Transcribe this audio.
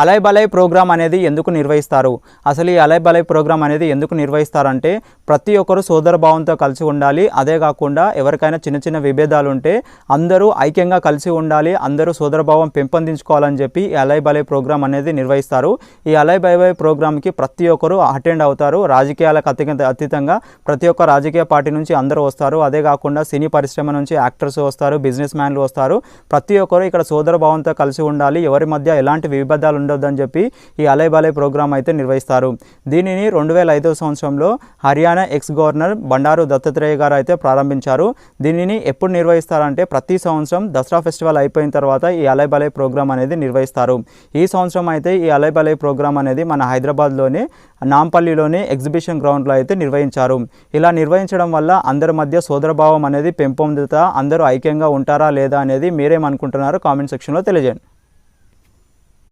Alai Balai programme అనేది ఎందుకు నిర్వహిస్తారు? అసలు ఈ అలయ్ బలయ్ ప్రోగ్రామ్ అనేది ఎందుకు నిర్వహిస్తారంటే ప్రతి ఒక్కరు సోదర భావంతో కలిసి ఉండాలి. అదే కాకుండా ఎవరికైనా చిన్న చిన్న విభేదాలు ఉంటే అందరూ ఐక్యంగా కలిసి ఉండాలి అందరూ సోదరభావం పెంపొందించుకోవాలని చెప్పి ఈ అలయ్ బలయ్ ప్రోగ్రామ్ అనేది నిర్వహిస్తారు. ఈ అలయ్ బలయ్ ప్రోగ్రామ్కి ప్రతి ఒక్కరు అటెండ్ అవుతారు. రాజకీయాలకు అత్యంత అతీతంగా ప్రతి ఒక్క రాజకీయ పార్టీ నుంచి అందరూ వస్తారు. అదే కాకుండా సినీ పరిశ్రమ నుంచి యాక్టర్స్ వస్తారు బిజినెస్ మ్యాన్లు వస్తారు. ప్రతి ఒక్కరు ఇక్కడ సోదర భావంతో కలిసి ఉండాలి. ఎవరి మధ్య ఎలాంటి విభేదాలు ఉండొద్దని చెప్పి ఈ అలయ్ బలయ్ ప్రోగ్రాం అయితే నిర్వహిస్తారు. దీనిని రెండు వేల ఐదవ సంవత్సరంలో హర్యానా ఎక్స్ గవర్నర్ బండారు దత్తాత్రేయ గారు అయితే ప్రారంభించారు. దీనిని ఎప్పుడు నిర్వహిస్తారంటే ప్రతి సంవత్సరం దసరా ఫెస్టివల్ అయిపోయిన తర్వాత ఈ అలయ్ బలయ్ ప్రోగ్రాం అనేది నిర్వహిస్తారు. ఈ సంవత్సరం అయితే ఈ అలయ్ బలయ్ ప్రోగ్రాం అనేది మన హైదరాబాద్లోని నాంపల్లిలోని ఎగ్జిబిషన్ గ్రౌండ్లో అయితే నిర్వహించారు. ఇలా నిర్వహించడం వల్ల అందరి మధ్య సోదరభావం అనేది పెంపొందుతా అందరూ ఐక్యంగా ఉంటారా లేదా అనేది మీరేమనుకుంటున్నారో కామెంట్ సెక్షన్లో తెలియజేయండి.